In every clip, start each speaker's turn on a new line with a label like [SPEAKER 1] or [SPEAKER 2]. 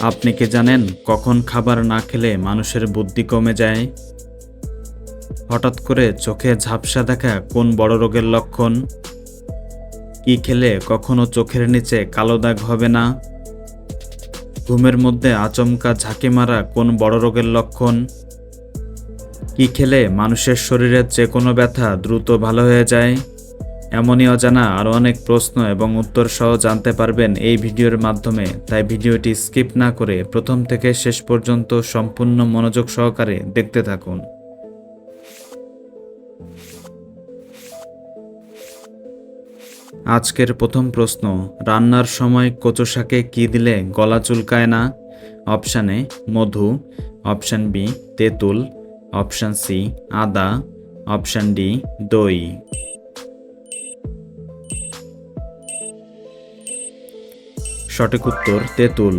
[SPEAKER 1] আপনি কি জানেন কখন খাবার না খেলে মানুষের বুদ্ধি কমে যায়? হঠাৎ করে চোখে ঝাপসা দেখা কোন বড় রোগের লক্ষণ? কি খেলে কখনো চোখের নিচে কালো দাগ হবে না? ঘুমের মধ্যে আচমকা ঝাঁকে মারা কোন বড় রোগের লক্ষণ? কি খেলে মানুষের শরীরের যে কোনো ব্যথা দ্রুত ভালো হয়ে যায়? এমনই অজানা আরও অনেক প্রশ্ন এবং উত্তর সহ জানতে পারবেন এই ভিডিওর মাধ্যমে। তাই ভিডিওটি স্কিপ না করে প্রথম থেকে শেষ পর্যন্ত সম্পূর্ণ মনোযোগ সহকারে দেখতে থাকুন। আজকের প্রথম প্রশ্ন, রান্নার সময় কচু শাকে কী দিলে গলা চুলকায় না? অপশান মধু। অপশান বি, তেঁতুল। অপশান সি, আদা। অপশান ডি, দই। সঠিক উত্তর, তেঁতুল।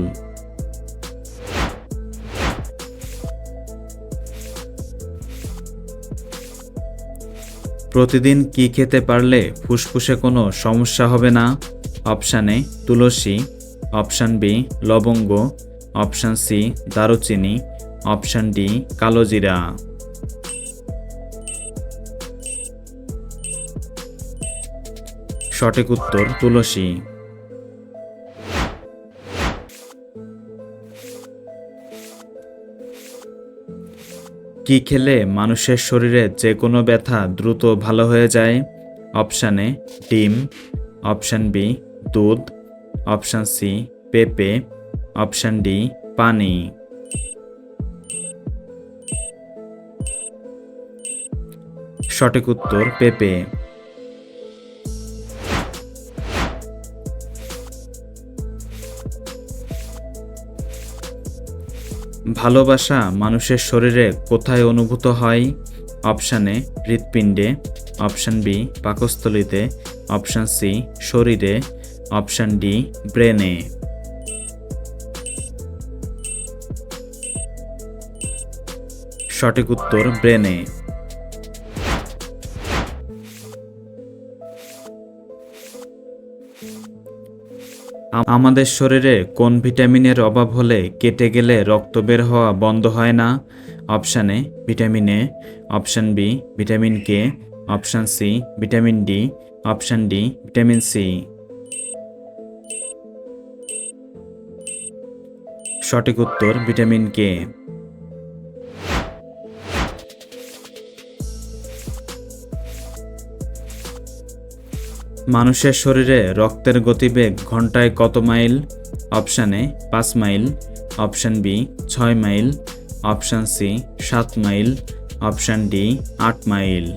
[SPEAKER 1] প্রতিদিন কি খেতে পারলে ফুসফুসে কোনো সমস্যা হবে না? অপশান এ, তুলসী। অপশান বি, লবঙ্গ। অপশান সি, দারুচিনি। অপশান ডি কালোজিরা সঠিক উত্তর, তুলসী। কি খেলে মানুষের শরীরে যে কোনো ব্যথা দ্রুত ভালো হয়ে যায়? অপশান এ, ডিম। অপশান বি, দুধ। অপশান সি, পেঁপে। অপশান ডি, পানি। সঠিক উত্তর পেঁপে। ভালোবাসা মানুষের শরীরে কোথায় অনুভূত হয়? অপশান এ, হৃৎপিণ্ডে। অপশান বি, পাকস্থলিতে। অপশান সি, শরীরে। অপশান ডি, ব্রেনে। সঠিক উত্তর, ব্রেনে। আমাদের শরীরে কোন ভিটামিনের অভাব হলে কেটে গেলে রক্ত বের হওয়া বন্ধ হয় না? Option A, vitamin A. Option B, vitamin K. Option C, vitamin D. Option D, vitamin C. সঠিক উত্তর, ভিটামিন কে। মানুষের শরীরে রক্তের গতিবেগ ঘন্টায় কত মাইল? অপশান এ, পাঁচ মাইল। অপশান বি, ছয় মাইল। অপশান সি, সাত মাইল। অপশান ডি, আট মাইল।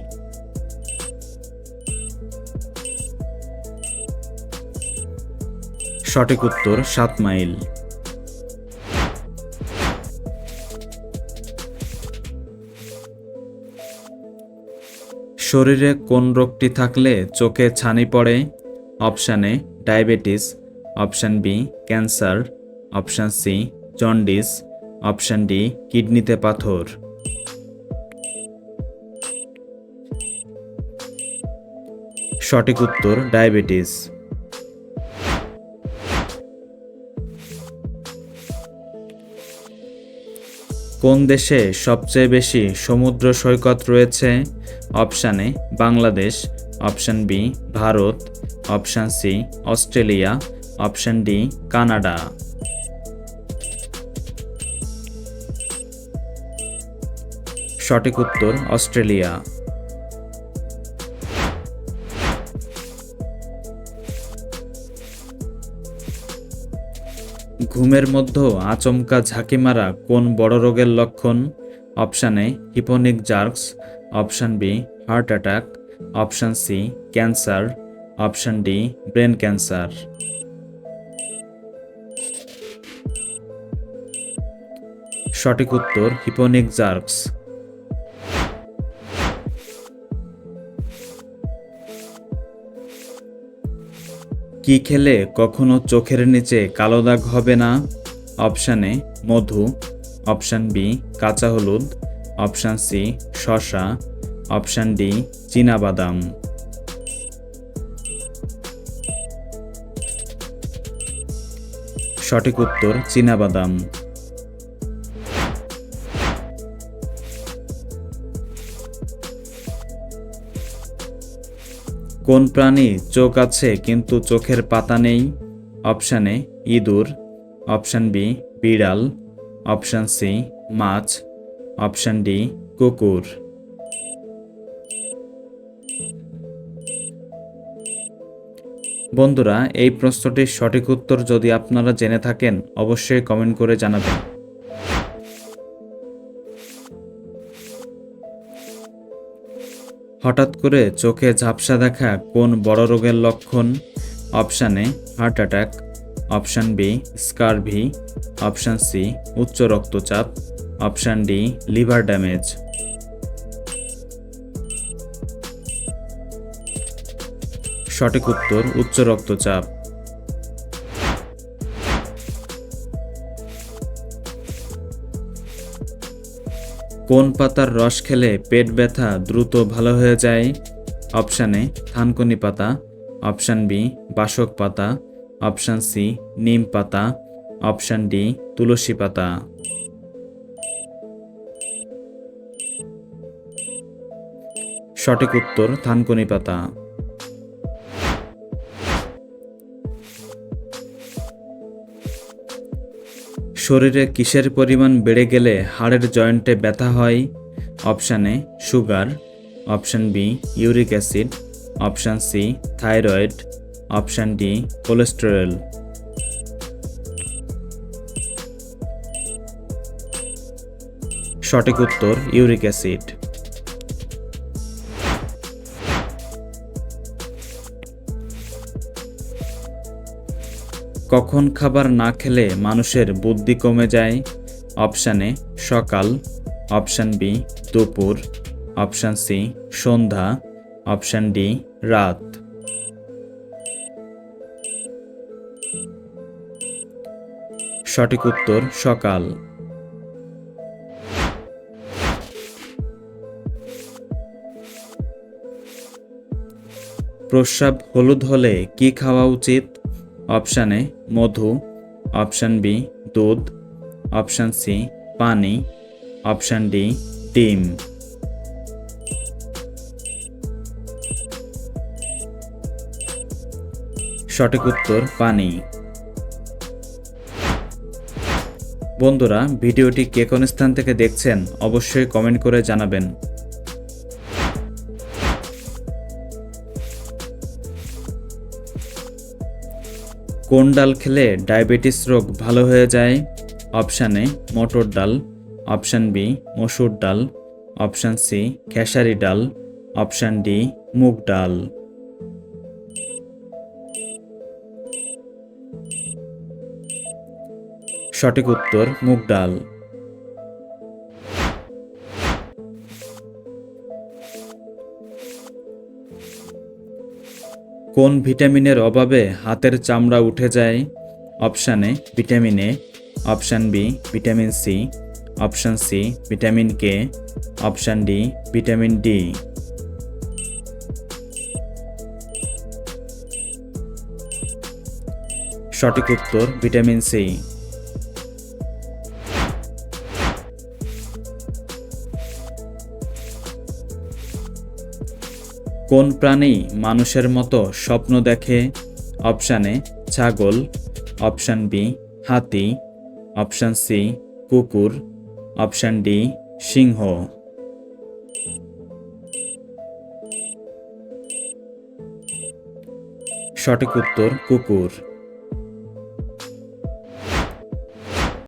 [SPEAKER 1] সঠিক উত্তর, সাত মাইল। শরীরে কোন রোগটি থাকলে চোখে ছানি পড়ে? Option A, diabetes. Option B, cancer. Option C, jaundice. Option D, কিডনিতে পাথর। সঠিক উত্তর, ডায়াবেটিস। কোন দেশে সবচেয়ে বেশি সমুদ্র সৈকত রয়েছে? Option A Bangladesh, option B Bharat, option C Australia, option D Canada. সঠিক উত্তর অস্ট্রেলিয়া। ঘুমের মধ্যে আচমকা ঝাঁকি মারা কোন বড় রোগের লক্ষণ? Option A, hypnic jerks, option B, heart attack, option C, cancer, option D, brain cancer. সঠিক উত্তর, হিপোনিক জার্কস। কি খেলে কখনো চোখের নিচে কালো দাগ হবে না? অপশানে মধু অপশান বি, কাঁচা হলুদ। অপশান সি, শসা। অপশান ডি বাদাম সঠিক উত্তর, চীনাবাদাম। কোন প্রাণী চোখ আছে কিন্তু চোখের পাতা নেই? অপশানে ইঁদুর। অপশান বি, বিড়াল। অপশান সি, মাছ। অপশান ডি, কুকুর। বন্ধুরা, এই প্রশ্নটির সঠিক উত্তর যদি আপনারা জেনে থাকেন, অবশ্যই কমেন্ট করে জানাবেন। হঠাৎ করে চোখে ঝাপসা দেখা কোন বড় রোগের লক্ষণ? Option A heart attack. Option B scurvy option C, উচ্চ রক্তচাপ, অপশান ডি, লিভার ড্যামেজ। সঠিক উত্তর, উচ্চ রক্তচাপ। কোন পাতার রস খেলে পেট ব্যথা দ্রুত ভালো হয়ে যায়? অপশানে থানকুনি পাতা। অপশান বি, বাসক পাতা। অপশান সি, নিম পাতা। অপশান ডি, তুলসী পাতা। সঠিক উত্তর, থানকুনি পাতা। শরীরে কিসের পরিমাণ বেড়ে গেলে হাড়ের জয়েন্টে ব্যথা হয়? Option A, sugar. Option B, uric acid. Option C, thyroid. Option D cholesterol সঠিক উত্তর ইউরিক অ্যাসিড কখন খাবার না খেলে মানুষের বুদ্ধি কমে যায়? অপশান এ, সকাল। অপশান বি, দুপুর। অপশান সি, সন্ধ্যা। অপশান ডি, রাত। সঠিক উত্তর সকাল। প্রস্রাব হলুদ হলে কি খাওয়া উচিত? অপশান এ, মধু। অপশান বি, দুধ। অপশান সি, পানি। অপশান ডি, ডিম। সঠিক উত্তর, পানি। বন্ধুরা, ভিডিওটি কে কোন স্থান থেকে দেখছেন অবশ্যই কমেন্ট করে জানাবেন। কোন ডাল খেলে ডায়াবেটিস রোগ ভালো হয়ে যায়? অপশান এ, মটর ডাল। অপশান বি, মসুর ডাল। অপশান সি, খেসারি ডাল। অপশান ডি, মুগ ডাল। সঠিক উত্তর, মুগ ডাল। কোন ভিটামিনের অভাবে হাতের চামড়া উঠে যায়? Option A, vitamin A. Option B, vitamin C. Option C, vitamin K. Option D, vitamin D. সঠিক উত্তর, ভিটামিন সি। কোন প্রাণী মানুষের মতো স্বপ্ন দেখে? অপশানে ছাগল। অপশান বি, হাতি। অপশান সি, কুকুর। অপশান ডি, সিংহ। সঠিক উত্তর কুকুর।